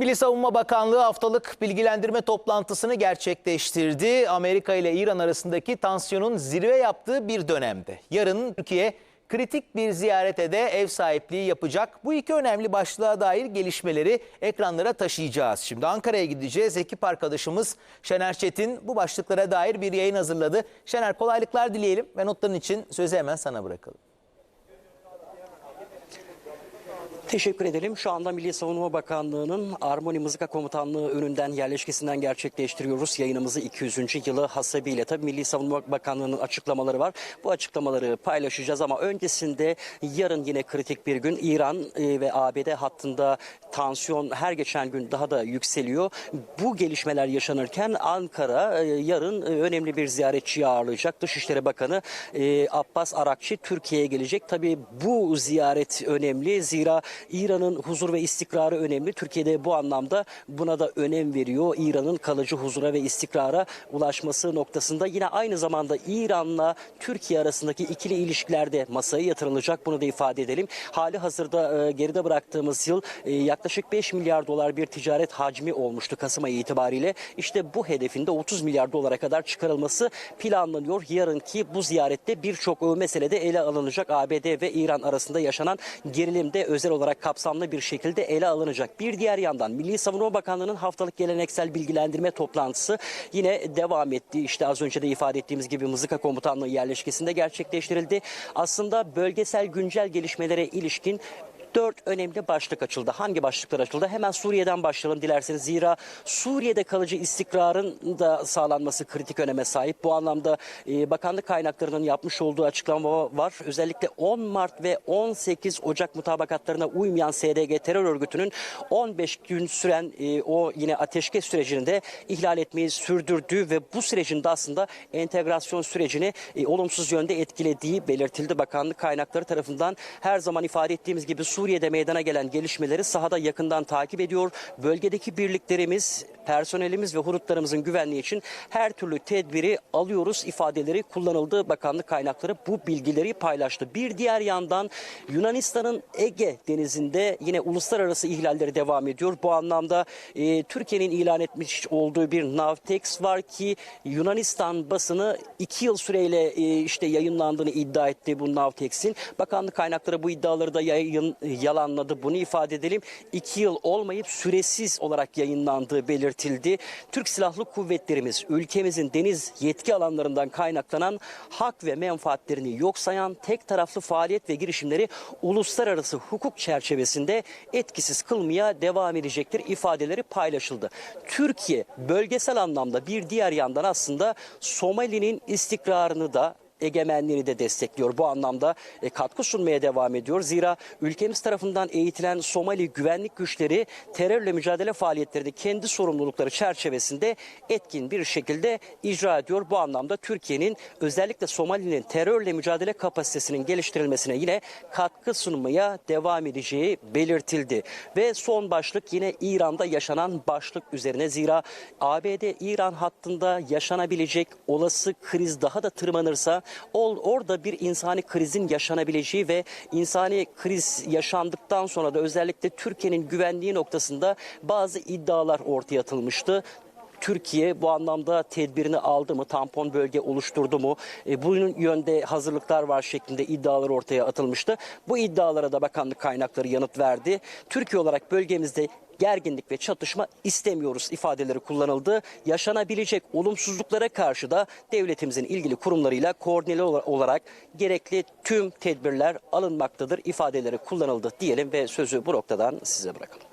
Milli Savunma Bakanlığı haftalık bilgilendirme toplantısını gerçekleştirdi. Amerika ile İran arasındaki tansiyonun zirve yaptığı bir dönemde. Yarın Türkiye kritik bir ziyarete de ev sahipliği yapacak. Bu iki önemli başlığa dair gelişmeleri ekranlara taşıyacağız. Şimdi Ankara'ya gideceğiz. Ekip arkadaşımız Şener Çetin bu başlıklara dair bir yayın hazırladı. Şener kolaylıklar dileyelim ve notların için sözü hemen sana bırakalım. Teşekkür edelim. Şu anda Milli Savunma Bakanlığı'nın Armoni Mızıka Komutanlığı önünden yerleşkesinden gerçekleştiriyoruz. Yayınımızı 200. yılı hasebiyle. Tabii Milli Savunma Bakanlığı'nın açıklamaları var. Bu açıklamaları paylaşacağız ama öncesinde yarın yine kritik bir gün İran e, ve ABD hattında tansiyon her geçen gün daha da yükseliyor. Bu gelişmeler yaşanırken Ankara e, yarın e, önemli bir ziyaretçiyi ağırlayacak. Dışişleri Bakanı Abbas Arakçı Türkiye'ye gelecek. Tabii bu ziyaret önemli. Zira İran'ın huzur ve istikrarı önemli. Türkiye'de bu anlamda buna da önem veriyor. İran'ın kalıcı huzura ve istikrara ulaşması noktasında yine aynı zamanda İran'la Türkiye arasındaki ikili ilişkilerde masaya yatırılacak. Bunu da ifade edelim. Hali hazırda e, geride bıraktığımız yıl e, yaklaşık 5 milyar dolar bir ticaret hacmi olmuştu Kasım ayı itibariyle. İşte bu hedefinde 30 milyar dolara kadar çıkarılması planlanıyor. Yarınki bu ziyarette birçok meselede ele alınacak. ABD ve İran arasında yaşanan gerilimde özel olarak kapsamlı bir şekilde ele alınacak. Bir diğer yandan Milli Savunma Bakanlığı'nın haftalık geleneksel bilgilendirme toplantısı yine devam etti. İşte az önce de ifade ettiğimiz gibi Mızıka Komutanlığı yerleşkesinde gerçekleştirildi. Aslında bölgesel güncel gelişmelere ilişkin dört önemli başlık açıldı. Hangi başlıklar açıldı? Hemen Suriye'den başlayalım dilerseniz. Zira Suriye'de kalıcı istikrarın da sağlanması kritik öneme sahip. Bu anlamda e, bakanlık kaynaklarının yapmış olduğu açıklama var. Özellikle 10 Mart ve 18 Ocak mutabakatlarına uymayan SDG terör örgütünün 15 gün süren e, o yine ateşkes sürecini de ihlal etmeyi sürdürdüğü ve bu sürecin de aslında entegrasyon sürecini e, olumsuz yönde etkilediği belirtildi. Bakanlık kaynakları tarafından her zaman ifade ettiğimiz gibi Suriye'de meydana gelen gelişmeleri sahada yakından takip ediyor. Bölgedeki birliklerimiz, personelimiz ve hurutlarımızın güvenliği için her türlü tedbiri alıyoruz ifadeleri kullanıldı. Bakanlık kaynakları bu bilgileri paylaştı. Bir diğer yandan Yunanistan'ın Ege denizinde yine uluslararası ihlalleri devam ediyor. Bu anlamda e, Türkiye'nin ilan etmiş olduğu bir Navtex var ki Yunanistan basını iki yıl süreyle e, işte yayınlandığını iddia etti bu Navtex'in. Bakanlık kaynakları bu iddiaları da yayın, yalanladı. Bunu ifade edelim. İki yıl olmayıp süresiz olarak yayınlandığı belirtildi. Türk Silahlı Kuvvetlerimiz ülkemizin deniz yetki alanlarından kaynaklanan hak ve menfaatlerini yok sayan tek taraflı faaliyet ve girişimleri uluslararası hukuk çerçevesinde etkisiz kılmaya devam edecektir ifadeleri paylaşıldı. Türkiye bölgesel anlamda bir diğer yandan aslında Somali'nin istikrarını da egemenliğini de destekliyor. Bu anlamda e, katkı sunmaya devam ediyor. Zira ülkemiz tarafından eğitilen Somali güvenlik güçleri terörle mücadele faaliyetlerini kendi sorumlulukları çerçevesinde etkin bir şekilde icra ediyor. Bu anlamda Türkiye'nin özellikle Somali'nin terörle mücadele kapasitesinin geliştirilmesine yine katkı sunmaya devam edeceği belirtildi. Ve son başlık yine İran'da yaşanan başlık üzerine. Zira ABD-İran hattında yaşanabilecek olası kriz daha da tırmanırsa orada bir insani krizin yaşanabileceği ve insani kriz yaşandıktan sonra da özellikle Türkiye'nin güvenliği noktasında bazı iddialar ortaya atılmıştı. Türkiye bu anlamda tedbirini aldı mı, tampon bölge oluşturdu mu, e, bunun yönde hazırlıklar var şeklinde iddialar ortaya atılmıştı. Bu iddialara da bakanlık kaynakları yanıt verdi. Türkiye olarak bölgemizde gerginlik ve çatışma istemiyoruz ifadeleri kullanıldı. Yaşanabilecek olumsuzluklara karşı da devletimizin ilgili kurumlarıyla koordineli olarak gerekli tüm tedbirler alınmaktadır ifadeleri kullanıldı diyelim ve sözü bu noktadan size bırakalım.